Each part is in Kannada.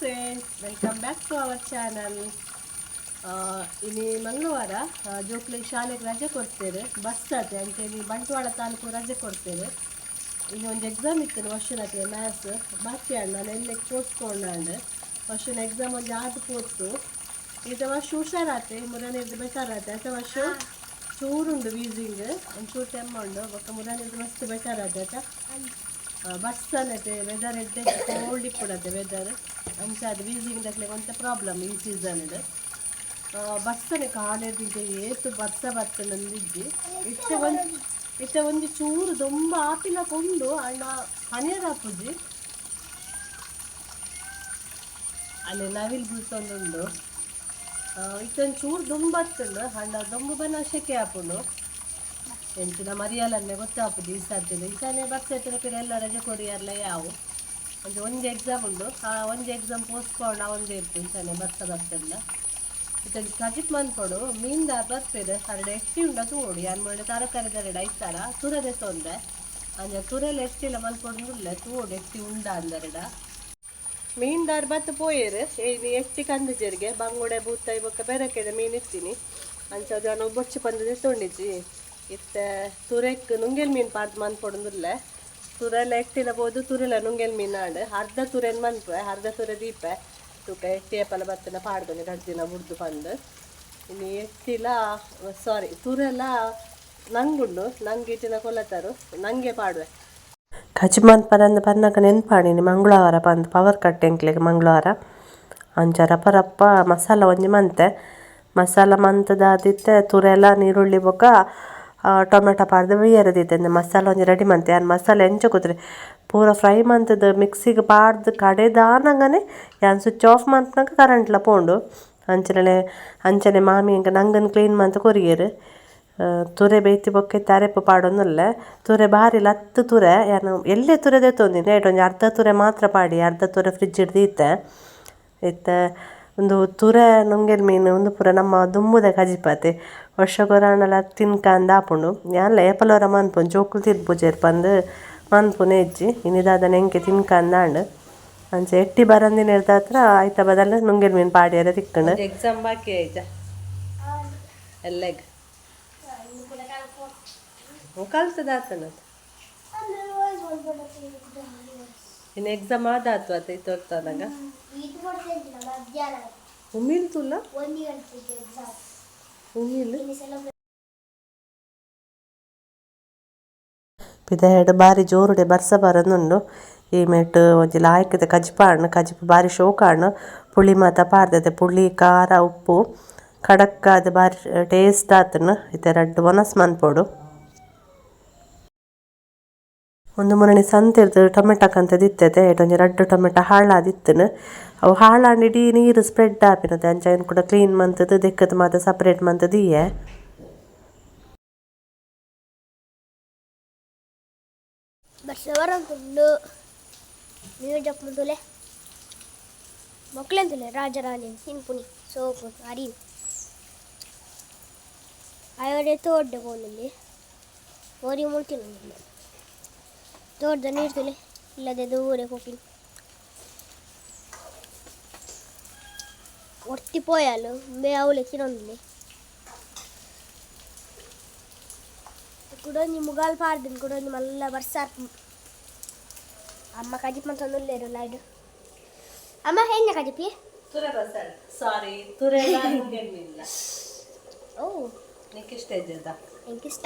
Friends welcome back to our channel ಇಲ್ಲಿ ಮಂಗಳವಾರ ಜೋಕ್ಲಿಗೆ ಶಾಲೆಗೆ ರಜೆ ಕೊಡ್ತೇವೆ. ಬಸ್ ಆತೆ ಅಂತೇಳಿ ಬಂಟ್ವಾಳ ತಾಲೂಕು ರಜೆ ಕೊಡ್ತೇವೆ. ಇಲ್ಲಿ ಒಂದು ಎಕ್ಸಾಮ್ ಇತ್ತು ವರ್ಷನಕ್ಕೆ ಮ್ಯಾಥ್ಸ್ ಬಾಕಿ ಅಣ್ಣ ನಾನು ಎಲ್ಲಿ ಕೂತ್ಕೊಂಡಂಡು ವರ್ಷನ ಎಕ್ಸಾಮ್ ಒಂದು ಆದು ಕೂತು ಇದು ವರ್ಷ ಹುಷಾರಾತೆ ಮುರನೇದು ಬೆಟರ್ ಆತೆ ಅಥವಾ ವರ್ಷ ಚೂರುಂಡು ವೀಸಿಂಗ್ ಒಂಚೂರು ಟೆಮ್ಮ ಉಂಡು ಬೊಕ್ಕ ಮುರನೇದು ಮಸ್ತ್ ಬೆಟರ್ ಆತೆ ಬಸ್ ಅನ್ನತ್ತೆ ವೆದರ್ ಎಡ್ಡೆ ಕೋಲ್ಡ್ ಇಪ್ಪುಡತ್ತೆ ವೆದರ್ ಅಂಚ ವೀಸಿಂಗ್ ದಕ್ಲೆ ಒಂತ ಪ್ರಾಬ್ಲಮ್ ಈ ಸೀಸನ್ಡ್ ಬಸ್ಸನೆ ಕಾಲೇಜಿಗೆ ಏತು ಬರ್ಸ ಬರ್ತ ನಂದಿದ್ದಿ. ಇಟ್ಟ ಒಂದು ಇಟ್ಟ ಒಂದು ಚೂರು ದೊಂಬ ಆಪಿನ ಕೊಂಡು ಅಣ್ಣ ಹಣಿಯದಾಪುಜಿ ಅಲ್ಲಿ ನವಿಲ್ ಬೀಳ್ತೊಂದುಂಡು ಇತ್ತೊಂದು ಚೂರು ದುಂಬ ಹತ್ತುಂಡು ಹಣ್ಣ ದೊಂಬು ಬನ ಶೆಕೆ ಹಾಪುಂಡು ಎಂಚಿನ ಮರಿಯಲನ್ನೇ ಗೊತ್ತಾಪುದು ಈ ಸಾಧ್ಯ ಈಸಾನೆ ಬರ್ಸೆತ್ತಿನ ಪಿರ ಎಲ್ಲ ರಜೆ ಕೊರಿಯರ್ಲ ಯಾವು. ಒಂದು ಒಂದು ಎಕ್ಸಾಮ್ ಉಂಡು ಆ ಒಂದು ಎಕ್ಸಾಮ್ ಪೋಸ್ಟ್ಪೋನ್ ಒಂದೇ ಇರ್ತೀನಿ ಬರ್ತಾ ಬರ್ತಿಲ್ಲ ಇದನ್ನು ಕಜಿತ್ ಮನ್ಕೊಡು ಮೀನ್ದ ಬರ್ತಿದೆ. ಹರಡೆ ಎಷ್ಟಿ ಉಂಡ ಅನ್ ಮಾಡಿ ತರಕಾರಿ ದರಡ ಐತಾರ ತುರದೆ ತೊಂದ್ರೆ. ಅಂದರೆ ತುರಲ್ಲಿ ಎಷ್ಟಿಲ್ಲ ಮಲ್ಕೊಡುಲ್ಲ ತೋಡು ಎಷ್ಟಿ ಉಂಡ ಅಂದರಡ. ಮೀನ್ ದಾರ್ ಬತ್ತು ಪೋಯರು. ಇದು ಎಷ್ಟಿ ಕಂದಿಜರಿಗೆ ಬಂಗುಡೆ ಬೂತಾಯಿ ಇವಕ್ಕ ಬೆರಕೆದ ಮೀನ್ ಇರ್ತೀನಿ ಅಂಚ ಜನ ಬೊಚ್ಚು ಪಂದ್ರೆ ತೊಂಡಿದ್ವಿ. ಇತ್ತ ತುರೆಕ್ ನುಂಗೆಲ್ ಮೀನ್ ಪಾರ್ದು ಮನ್ಪೊಡುದಿಲ್ಲ ತುರೆಲ್ಲ ಎಟ್ಟಿಲ ಬೋದು ತುರೆಲ ನುಂಗೆಲ್ ಮೀನಾಡು ಅರ್ಧ ತುರೆನ್ ಮನ್ಪೆ, ಅರ್ಧ ತುರೆ ದೀಪ. ತೂಕ ಎಟ್ಟಿಯಪ್ಪಲ ಬತ್ತನ ಪಾಡ್ದನೆ ಎರಡು ದಿನ ಬುಡ್ದು ಬಂದು. ಇನ್ನು ಎಟ್ಟಿಲ ಸಾರಿ ತುರೆಲ್ಲ ನಂಗುಂಡು, ನಂಗೆ ಇಟ್ಟಿನ ಕೊಲ್ಲತಾರು, ನಂಗೆ ಪಾಡುವೆ. ಕಚಿಮಂತ್ ಪರಂದ ಪನ್ನಕ ನೆನ್ಪಾಡಿನಿ, ಮಂಗಳವಾರ ಬಂದು ಪವರ್ ಕಟ್ ಎಂಕ್ಲೆಗ್ ಮಂಗಳವಾರ. ಅಂಚ ರಪ್ಪ ರಪ್ಪ ಮಸಾಲ ಒಂಜಿ ಮಂತೆ. ಮಸಾಲ ಮಂತದಾದಿತ್ತೆ ತುರೆಲ್ಲ ನೀರುಳ್ಳಿ ಬೊಕ. ಟೊಮೆಟೊ ಪಾಡ್ದು ಬೇಯರದಿತ್ತೆ ಮಸಾಲ ಒಂಜಿ ರೆಡಿ ಮಂತೆ ಯಾನ್ ಮಸಾಲೆ ಎಂಚ ಕೂತ್ರೆ. ಪೂರ ಫ್ರೈ ಮಂತದ ಮಿಕ್ಸಿಗೆ ಪಾಡ್ದು ಕಡೆದಾನಂಗನೆ ಯಾನ್ ಸ್ವಿಚ್ ಆಫ್ ಮಂತ್ನಾಗ ಕರೆಂಟ್ಲ ಪೋಂಡು. ಅಂಚನೆ ಅಂಚನೆ ಮಾಮಿ ಎಂಕ ನಂಗನ್ ಕ್ಲೀನ್ ಮಂತ್ ಕೊರಿಯರು ತುರೆ ಬೇಯ್ತಿ ಬೊಕ್ಕೆ ತಾರೆಪ್ಪು ಪಾಡೋನಲ್ಲ. ತುರೆ ಬಾರಿ ಲತ್ತು ತುರೆ. ಯಾನು ಎಲ್ಲೇ ತುರೆದೆ ತೊಂದಿನ? ಏಟ್ ಒಂಜಿ ಅರ್ಧ ತುರೆ ಮಾತ್ರ ಪಾಡಿ. ಅರ್ಧ ತುರೆ ಫ್ರಿಜ್ ಹಿಡ್ದಿತ್ತೆ ಇತ್ತ ಒಂದು ತುರೆ ನುಂಗೆಲ್ ಮೀನು, ಒಂದು ಪೂರ ನಮ್ಮ ದುಂಬುದ ಕಜಿಪಾತೆ. ವರ್ಷ ಕೊರಾಣಲ ತಿನ್ಕಂದ ಆಪುಂಡು ಯಾನ್ಲ ಏಪಲವರ ಜೋಕುಲ್ ಜೋಕುಲು ತಿರ್ಪುಜೇರ್ ಪಂದ್ ಮನ್ಪುನ ಹೆಜ್ಜಿ ಇನ್ನಿದಾದ ನೆಂಕೆ ತಿನ್ಕಂದಾಂಡ್ ಅಂಚೆ ಎಟ್ಟಿ ಬರಂದಿನ ಇರ್ತಾತ್ರ ಆಯ್ತ ಬದಲ ನುಂಗೆಲ್ ಮೀನ್ ಪಾಡ್ಯಾರ ತಿಕ್ಕಂಡು. ಎಕ್ಸಾಮ್ ಬಾಕಿ ಆಯ್ತಾ ಎಲ್ಲೆಗ್ ಕಲ್ಸದಾತನ ಇನ್ನು ಎಕ್ಸಾಮ್ ಆದಾತು ಅತ ತೋರ್ತದಾಗ ಉಮಿಲ್ ತುಲ್ಲ? ಉಮಿಲ್ ಪಿದಯಡ್ ಬಾರಿ ಜೋರುಡೆ ಬರ್ಸ ಬರೊಂದುಂಡು ಈ ಮೆಟ್ ಒಂಜಿ ಲಾಯ್ಕದ ಕಜಿಪಾಂಡ್ ಕಜಿಪ್ ಬಾರಿ ಶೋಕಾಂಡ್ ಪುಳಿ ಮಾತ ಪಾಡ್ದದೆ ಪುಳಿ ಖಾರ ಉಪ್ಪು ಖಡಕ್ ಆದ್ ಬಾರಿ ಟೇಸ್ಟ್ ಆತನ್ ಇತ್ತೆ ರಡ್ಡ್ ಒನಸ್ ಮನ್ಪೊಡು ಒಂದು ಮುರಣಿ ಸಂತೆರ್ದು ಟೊಮೆಟೊ ಕಂತ ದಿತ್ತತೆ ಒಂಜಿ ರಡ್ಡ್ ಟೊಮೆಟೊ ಹಾಳಾದಿತ್ತನ್. ಅವು ಹಾಳಾಂಡ್ ಇಡೀ ನೀರು ಸ್ಪ್ರೆಡ್ ಆಪಿನತೆ ಅಂಚ ಏನು ಕೂಡ ಕ್ಲೀನ್ ಮಂತದ್ದು ದಿಕ್ಕದ ಮಾತ ಸಪ್ರೇಟ್ ಮಂತದ್ದು ಇಯೆ. ಬಸವರಂತುಂಡು ನೀವು ಜಪ್ಪುಂದುಲೆ ಮಕ್ಕಳೆಂತುಲೆ ರಾಜರಾಣಿ ಸಿಂಪುನಿ ಸೋಪು ಅರಿ ಅವರೇ ತೋಡ್ಡೆ ಕೋನಲ್ಲಿ ಓರಿ ಮುಳ್ತಿನ ತೋಡ್ದ ನೀರ್ತುಲೆ ಇಲ್ಲದೆ ದೂರೆ ಹೋಗಿ ಒಟ್ಟಿಪೋಯಾಲು ಬೇ ಅವಳೆ ತಿನ್ನೊಂದಿಲ್ಲ ಕುಡೊಂಜಿ ಮುಗಾಲ್ ಪಾರ್ದಿನ್ ಕುಡೊಂಜಿ ಮಲ್ಲ ಬರ್ಸಾರ್ ಅಮ್ಮ ಕಜಿಪ್ ಮಂತೊಂದುಲ್ಲೇರು ಲೈಡ್ ಅಮ್ಮ ಹೆಂಗ ಕಜಿಪಿ ತುರೆ ಬಸಳೆ ಸಾರಿ ತುರೆ ನುಂಗೆಲ್ ಮೀನಿಲ್ಲ ಓ ನಿಂಗೆ ಇಷ್ಟ ಇದ್ದದ ಎಂಕಿಷ್ಟ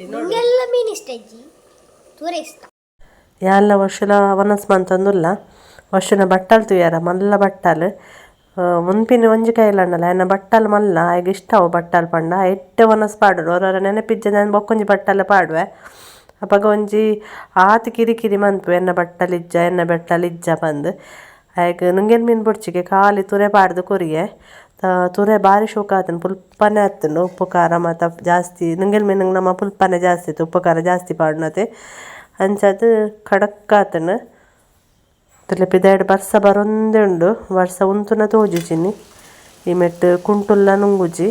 ತಿನ್ನೋಡು ನಿಂಗೆಲ್ಲ ಮೀನು ಇಷ್ಟ ಇಜ್ಜಿ ಇಷ್ಟ. ಯಾನ್ಲ ವರ್ಷಲ ವನಸ್ ಮಂತಂದುಲ್ಲ ವರ್ಷನ ಬಟ್ಟಲ್ ತುಯಾರ ಮಲ್ಲ ಬಟ್ಟಲ್. ಮುನ್ಪಿನ ಒಂಜಿ ಕೈಲಣ್ಣಲ್ಲ ಎನ್ನ ಬಟ್ಟಲ್ ಮಲ್ಲ ಆಗ ಇಷ್ಟ ಅವು ಬಟ್ಟಲ್ ಪಂಡ. ಎಟ್ಟೆ ವನಸ್ ಪಾಡುಡು ಅವರವರ ನೆನಪಿಜ್ಜ ನಾನು ಬೊಕ್ಕೊಂಜಿ ಬಟ್ಟಲ್ ಪಾಡುವೆ. ಅಪ್ಪಾಗ ಒಂಜಿ ಆತ್ ಕಿರಿ ಕಿರಿ ಮನ್ಪು ಎನ್ನ ಬಟ್ಟಲ್ ಇಜ್ಜ ಎನ್ನ ಬೆಟ್ಟಲಿಜ್ಜ ಬಂದ್. ಆಗ ನುಂಗೆನ್ ಮೀನ್ ಬುಡ್ಚಿಗೆ ಖಾಲಿ ತುರೆ ಪಾಡ್ದು ಕೊರಿಯೆ. ತುರೆ ಬಾರಿ ಶೋಕ ಆತನ ಪುಲ್ಪನೆ ಆತನು ಉಪ್ಪು, ಖಾರ, ಮತ್ತು ಜಾಸ್ತಿ. ನುಂಗೆಲ್ ಮೀನಿಗೆ ನಮ್ಮ ಪುಲ್ಪನೆ ಜಾಸ್ತಿ ಇತ್ತು, ಉಪ್ಪು, ಖಾರ ಜಾಸ್ತಿ ಪಾಡ್ನತೆ. ಅಂಚದು ಖಡಕ್ ಆತನ ತುಲೆ ಪಿದಾಯ್ಡ್ ಬರ್ಸ ಬರೊಂದೆ ಉಂಡು ವರ್ಷ ಉಂತುನ ತೋಜುಜಿನಿ ಈ ಮೆಟ್ ಕುಂಟುಲ್ಲ ನುಂಗುಜಿ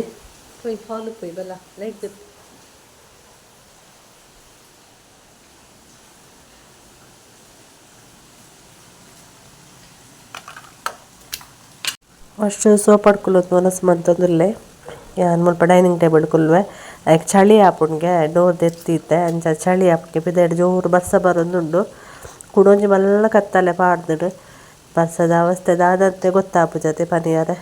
ಅಷ್ಟು ಸೋಪಡ್ಕೊಳೋದು ಮನಸ್ಸು ಮಂತಂದುಲ್ಲೆ ಯಾನ್ ಮುಲ್ಪ ಡೈನಿಂಗ್ ಟೇಬಲ್ ಕುಲ್ವೆ ಅದಕ್ಕೆ ಚಳಿ ಆಪುಂಡ್ಗೆ ಡೋರ್ ತೆತ್ತಿದ್ದೆ ಅಂಚ ಚಳಿ ಆಪುಂಡ್ಗೆ ಬಿದೆಡ್ ಜೋರು ಬರ್ಸ ಬರೋದುಂಡು ಕುಡೊಂಜಿ ಮಲ್ಲ ಕತ್ತಲೆ ಪಾಡ್ದುಡು ಬರ್ಸದ ಅವಸ್ಥೆ ದಾದಂತೆ ಗೊತ್ತಾಪು ಜತೆ ಪನಿಯರೆ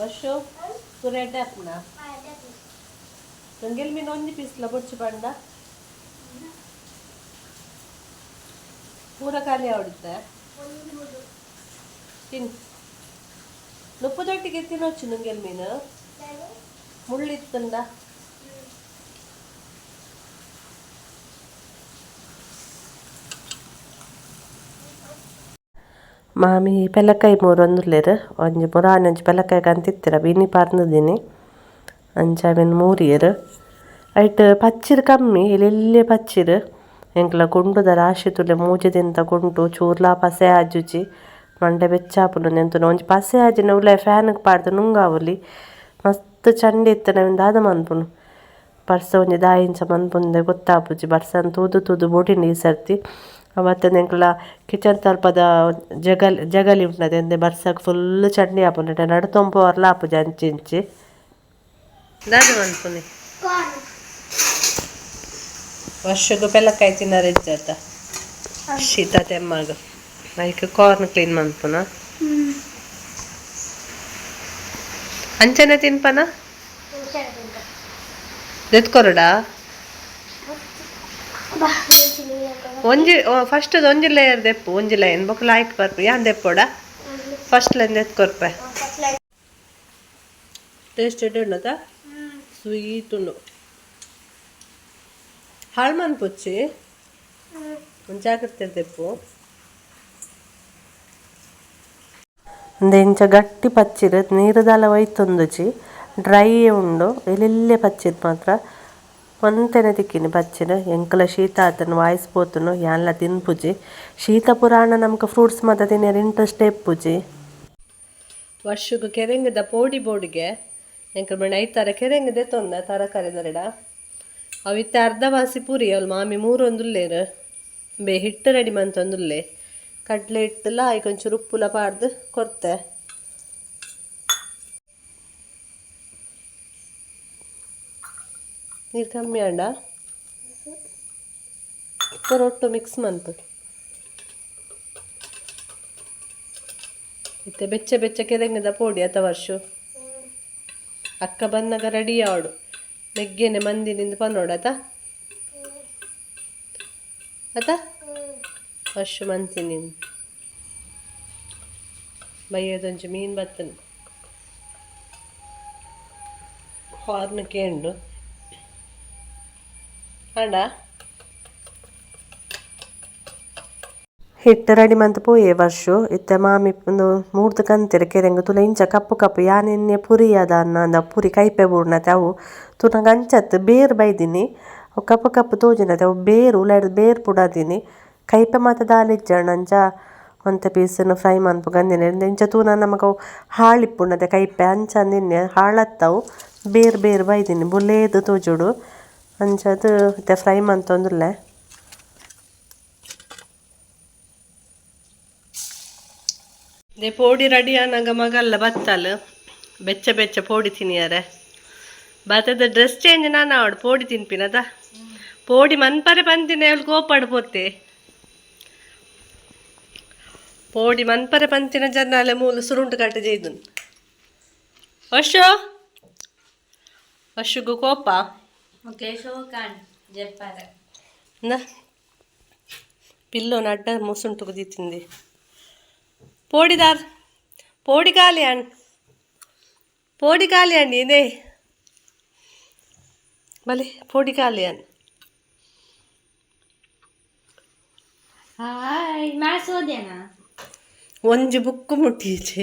ವರ್ಷ ರೆಡ್ ಆಪ್ನ ನಂಗೆಲ್ ಮೀನು ಒಂಜಿ ಪೀಸ್ಲ ಬೊಚ್ಚು ಪಂಡ ಪೂರ ಖಾಲಿ ಆವಡುತ್ತೆ ತಿನ್ ನುಪ್ಪು ತಿನ್ನೋ ತಿನ್ನೊಚ್ಚು ನಂಗೆಲ್ ಮೀನು ಮುಳ್ಳಿತ್ತಂದ ಮಾಮಿ ಪೆಲಕಾಯಿ ಮೂರು ಒಂದುಲ್ಲೆರ್ ಒಂಜಿ ಪುರಾಣ ಒಂಜಿ ಪೆಲಕಾಯಿ ಕಂತಿತ್ತೀರ? ಬಿನಿ ಪಾರ್ನದಿನಿ. ಅಂಚ ಅವೆನ್ ಮೂರಿಯರ್ ಐಟ್ ಪಚ್ಚಿರ್ ಕಮ್ಮಿ ಇಲ್ಲೆಲ್ಲೆ ಪಚ್ಚಿರ್. ಎಂಕ್ಲ ಗುಂಡುದ ರಾಶಿ ತುಲೆ ಮೂಜೆದಿಂತ ಗುಂಡು ಚೂರ್ಲ ಪಸೆ ಆಜುಜಿ ಮಂಡೆ ಬೆಚ್ಚಾಪುಂಡು ನೆಂತುನ ಒಂಜಿ ಪಸೆ ಆಜಿನ ಉಲಾಯ್ ಫ್ಯಾನ್ಗ್ ಪಾಡ್ದು ನುಂಗಾವುಲಿ ಮಸ್ತ್ ಚಂಡಿ ಇತ್ತು ನಾವಿನ್ ದಾದ ಮನ್ಪುನು ಬರ್ಸ ಒಂಜಿ ದಾಯಿ ಇಂಚ ಮನ್ಪುಂದೆ ಗೊತ್ತಾಪುಜಿ ಬರ್ಸನ್ ತೂದು ತೂದು ಬೋಟಿಂಡ್ ಈ ಸರ್ತಿ ಅವತ್ತು ಎಂಕ್ಲ ಕಿಚನ್ ತಲ್ಪದ ಜಗಲ್ ಜಗಲಿ ಉಂಟದೆ ಎಂದೆ ಬರ್ಸಕ್ ಫುಲ್ ಚಂಡಿ ಆಪುಂಡು ನಡು ತೊಂಪುವರ್ಲ ಆಪುಜಿ ಅಂಚಿ ಇಂಚಿ ದಾದ ಮನ್ಪುನಿ ವರ್ಷಗೂ ಪೆಲ್ಲಕಾಯಿ ತಿನ್ನರ ಇಜ್ಜಾತ ಶೀತ ತೆಮ್ಮಾಗ ಐಕ್ ಕಾರ್ನ್ ಕ್ಲೀನ್ ಮನ್ಪುನ ಅಂಚನೆ ತಿನ್ಪನ ದೆತ್ಕೊರಡ ಒಂಜಿ ಫಸ್ಟ್ ಒಂಜಿ ಲೇಯರ್ ದೆಪ್ಪು ಒಂಜಿ ಲೈನ್ ಬೊಕ್ಕ ಲಾಯ್ಕ್ ಬರ್ಪು ಯಾನ್ ದೆಪ್ಪೋಡ ಫಸ್ಟ್ ಲೈನ್ ದೆತ್ಕೊರ್ಪೆ ಟೇಸ್ಟ್ ಎಡ್ಡದ ಸ್ವೀಟ್ ಉಂಡು ಹಾಳು ಮನ್ಪುಚ್ಚಿ ಜಾಗ್ರತೆ ತೆಪ್ಪು ಇಂಚ ಗಟ್ಟಿ ಪಚ್ಚಿರ್ ನೀರುದಾಲ ಒಯ್ತೊಂದುಜಿ ಡ್ರೈ ಉಂಡು ಎಲ್ಲೆಲ್ಲೆ ಪಚ್ಚಿದ್ ಮಾತ್ರ ಒಂತೆನೆ ತಿಕ್ಕಿನಿ ಎಂಕಲ ಶೀತ ಆತುಂಡು ವಾಯ್ಸ್ ಪೋತುಂಡು ಯಾನ್ಲ ತಿನ್ಪುಜಿ ಶೀತ ಪುರಾಣ ನಮ್ಗೆ ಫ್ರೂಟ್ಸ್ ಮಾತ ತಿನ್ನೋರು ಇಂಟ್ರೆಸ್ಟ್ ಎಪ್ಪುಜಿ ವರ್ಷಕ್ಕೆ ಕೆರೆಂಗದ ಪೋಡಿ ಬೋಡಿಗೆ ಎಂಕಲ್ ಬಣ್ಣ ಐತಾರ ಕೆರೆಂಗದೆ ತೊಂದ ತರಕಾರಿ ದರಡ ಅವಿತ್ತ ಅರ್ಧ ವಾಸಿ ಪೂರಿ ಅವಳು ಮಾಮಿ ಮೂರು ಒಂದುಲ್ಲೇರು ಬೇ ಹಿಟ್ಟು ರೆಡಿ ಮಂತೊಂದುಲ್ಲೆ ಕಡ್ಲೆ ಇಟ್ಟಲ್ಲ ಈಗ ಒಂಚೂರು ಉಪ್ಪುಲ ಪಾಡ್ದು ಕೊಡ್ತೆ. ನೀರು ಕಮ್ಮಿ ಅಂಡ ಪೂರ ಒಟ್ಟು ಮಿಕ್ಸ್ ಮಂತು. ಮತ್ತೆ ಬೆಚ್ಚ ಬೆಚ್ಚ ಕೆರೆಂಗದ ಪೋಡಿ ಅತ ವರ್ಷ. ಅಕ್ಕ ಬಂದಾಗ ರೆಡಿ ಆವಡು ಮೆಗ್ಗೆನೆ ಮಂದಿನಿಂದ ಪನ್ನೋಡತ ಆತ? ವರ್ಷ ಮಂತೀನಿ ಬೈಯೋದೊಂಚು ಮೀನು ಬತ್ತನು. ಹಾರ್ನ ಕೇಂಡು ಅಂಡ ಹಿಟ್ಟು ರೆಡಿ ಮಂತ್ ಪೋಯೆ ವರ್ಷ. ಇತ್ತೆ ಮಾಮಿ ಒಂದು ಮೂರ್ತ ಕಂತಿರ ಕೆರೆಂಗು ತುಲ ಇಂಚ ಕಪ್ಪು ಕಪ್ಪು. ಯಾನೆನ್ನೆ ಪುರಿ ಅದ ಅನ್ನ ಪುರಿ ಕೈಪೆ ಬೂಡ್ನತೆ ಅವು ತುನಗ ಅಂಚತ್ ಬೇರ್ ಬೈದಿನಿ. ಕಪ್ಪು ಕಪ್ಪು ತೋಜಿನತೆ. ಅವು ಬೇರು ಉಲಾಯ್ದು ಬೇರ್ ಪುಡಾದಿನಿ. ಕೈಪೆ ಮಾತ ದಾಲಿಜ್ಜಣ ಅಂಚ ಒಂತೆ ಪೀಸನ್ನು ಫ್ರೈ ಮನ್ಪು ಗಂದಿನ ಇಂಚ ತೂನ ನಮಗ ಅವು ಹಾಳಿಪ್ಪುಣ್ಣತೆ ಕೈಪೆ ಅಂಚ ನಿನ್ನೆ ಹಾಳತ್ತವು. ಬೇರ್ ಬೇರ್ ಬೈದಿನಿ. ಬುಲೇದು ತೋಜುಡು. ಅಂಚದು ಇತ್ತೆ ಫ್ರೈ ಮಂತೊಂದುಲ್ಲೆ ದೇ ಪೋಡಿ ರೆಡಿ ಆನಾಗ ಮಗಲ್ಲ ಬತ್ತಲ್ಲ ಬೆಚ್ಚ ಬೆಚ್ಚ ಪೋಡಿ ತಿನಿಯರೆ. ಬತ್ತದ ಡ್ರೆಸ್ ಚೇಂಜ್ ನಾನು ಅವಳು ಪೋಡಿ ತಿನ್ಪಿನದ? ಪೋಡಿ ಮನ್ಪರೆ ಬಂದಿನ ಅವಳು ಕೋಪಾಡು ಪೋಡಿ ಮನ್ಪರೆ ಪಂತಿನ ಜನಾಲೆ ಮೂಲು ಸುರುಂಟು ಕಟ್ಟ ಜೈದು ಅಶೋ ಅಶುಗು ಕೋಪ ನ ಪಿಲ್ಲೋ ನಡ್ಡ ಮುಸುಂಟು ಕುದಿ ತಿಂದಿ పోడిదార్ పోడి కాలి అండి పోడి కాలి అండి ఇదే భలే పోడి కాలి అని ಹಾಯ್ ಮ್ಯಾಸ್ ಓದ್ಯಾನ ಒಂಜಿ ಬುಕ್ಕು ಮುಟ್ಟಿಚೆ